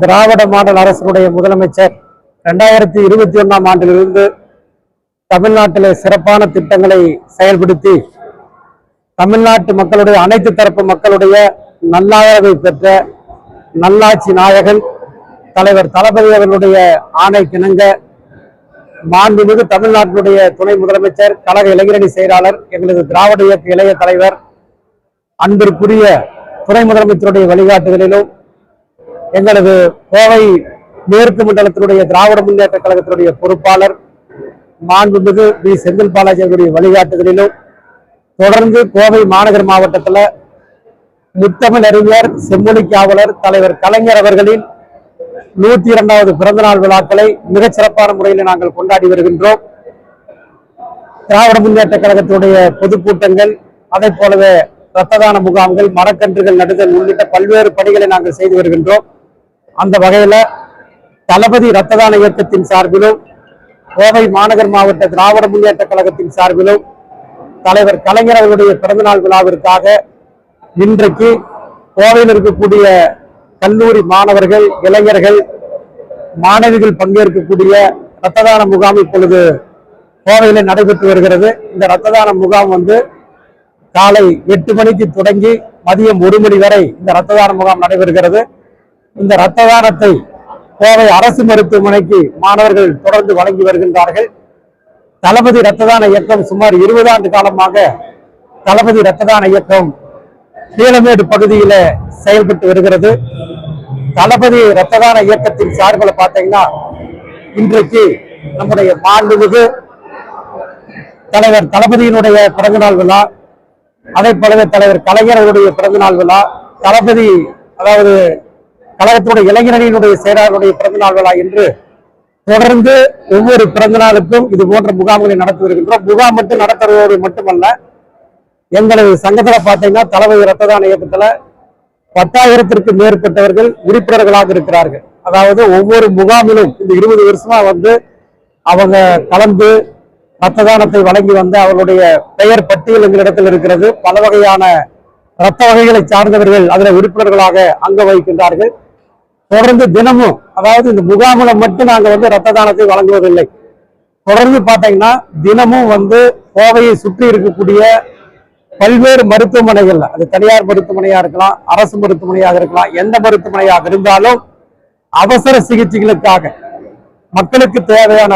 திராவிட model அரசுடைய முதலமைச்சர் ரெண்டாயிரத்தி இருபத்தி ஒன்றாம் ஆண்டிலிருந்து தமிழ்நாட்டிலே சிறப்பான திட்டங்களை செயல்படுத்தி தமிழ்நாட்டு மக்களுடைய அனைத்து தரப்பு மக்களுடைய நல்லாதரவை பெற்ற நல்லாட்சி நாயகன் தலைவர் தளபதி அவர்களுடைய ஆணைக்கிணங்க மாண்புமிகு தமிழ்நாட்டினுடைய துணை முதலமைச்சர் கழக இளைஞரணி செயலாளர் எங்களது திராவிட இயக்க இளைய தலைவர் அன்பிற்குரிய துணை முதலமைச்சருடைய வழிகாட்டுதலிலும் எங்களது கோவை மேற்கு மண்டலத்தினுடைய திராவிட முன்னேற்ற கழகத்தினுடைய பொறுப்பாளர் மாண்புமிகு பி செந்தில் பாலாஜி அவருடைய வழிகாட்டுதலிலும் தொடர்ந்து கோவை மாநகர் மாவட்டத்தில் முத்தமிழ் அறிஞர் செம்மொழி காவலர் தலைவர் கலைஞர் அவர்களின் நூத்தி இரண்டாவது பிறந்தநாள் விழாக்களை மிகச் சிறப்பான முறையில் நாங்கள் கொண்டாடி வருகின்றோம். திராவிட முன்னேற்ற கழகத்தினுடைய பொதுக்கூட்டங்கள் அதை போலவே இரத்த தான முகாம்கள் மரக்கன்றுகள் நடுதல் உள்ளிட்ட பல்வேறு பணிகளை நாங்கள் செய்து வருகின்றோம். அந்த வகையில தளபதி இரத்த தான இயக்கத்தின் சார்பிலும் கோவை மாநகர் மாவட்ட திராவிட முன்னேற்ற கழகத்தின் சார்பிலும் தலைவர் கலைஞர் அவருடைய பிறந்தநாள் விழாவிற்காக இன்றைக்கு கோவையில் இருக்கக்கூடிய கல்லூரி மாணவர்கள் இளைஞர்கள் மாணவிகள் பங்கேற்கக்கூடிய இரத்த தான முகாம் இப்பொழுது கோவையில் நடைபெற்று வருகிறது. இந்த இரத்த தான முகாம் வந்து காலை எட்டு மணிக்கு தொடங்கி மதியம் ஒரு மணி வரை இந்த இரத்த தான முகாம் நடைபெறுகிறது. இந்த இரத்த தானத்தை கோவை அரசு மருத்துவமனைக்கு மாணவர்கள் தொடர்ந்து வழங்கி வருகின்றார்கள். தளபதி இரத்த தான இயக்கம் சுமார் இருபது ஆண்டு காலமாக தளபதி இரத்த தான இயக்கம் கீழமேடு பகுதியில செயல்பட்டு வருகிறது. தளபதி இரத்த தான இயக்கத்தின் சார்பில் பார்த்தீங்கன்னா இன்றைக்கு நம்முடைய மாண்புமிகு தலைவர் தளபதியினுடைய பிறந்தநாள் விழா அதே போலவே தலைவர் கலைஞர்களுடைய பிறந்த பிறந்தநாள் விழா தளபதி அதாவது கழகத்தினுடைய இளைஞரணியினுடைய செயலாளருடைய பிறந்தநாள் விழா என்று தொடர்ந்து ஒவ்வொரு பிறந்த நாளுக்கும் இது போன்ற முகாம்களை நடத்தி வருகின்றோம். முகாம் மட்டும் நடத்துறதோடு மட்டுமல்ல எங்களது சங்கத்துல பார்த்தீங்கன்னா தலைமை ரத்ததான இயக்கத்துல பத்தாயிரத்திற்கு மேற்பட்டவர்கள் உறுப்பினர்களாக இருக்கிறார்கள். அதாவது ஒவ்வொரு முகாமிலும் இந்த இருபது வருஷமா வந்து அவங்க கலந்து ரத்த தானத்தை வழங்கி வந்த அவர்களுடைய பெயர் பட்டியல் எங்களிடத்தில் இருக்கிறது. பல வகையான ரத்த வகைகளை சார்ந்தவர்கள் அதில் உறுப்பினர்களாக அங்க வகிக்கின்றார்கள். தொடர்ந்து தினமும் அதாவது இந்த முகாமில் மட்டும் நாங்கள் வந்து ரத்த தானத்தை வழங்குவதில்லை. தொடர்ந்து பாத்தீங்கன்னா தினமும் வந்து கோவையை சுற்றி இருக்கக்கூடிய பல்வேறு மருத்துவமனைகள் அது தனியார் மருத்துவமனையா இருக்கலாம் அரசு மருத்துவமனையாக இருக்கலாம் எந்த மருத்துவமனையாக இருந்தாலும் அவசர சிகிச்சைகளுக்காக மக்களுக்கு தேவையான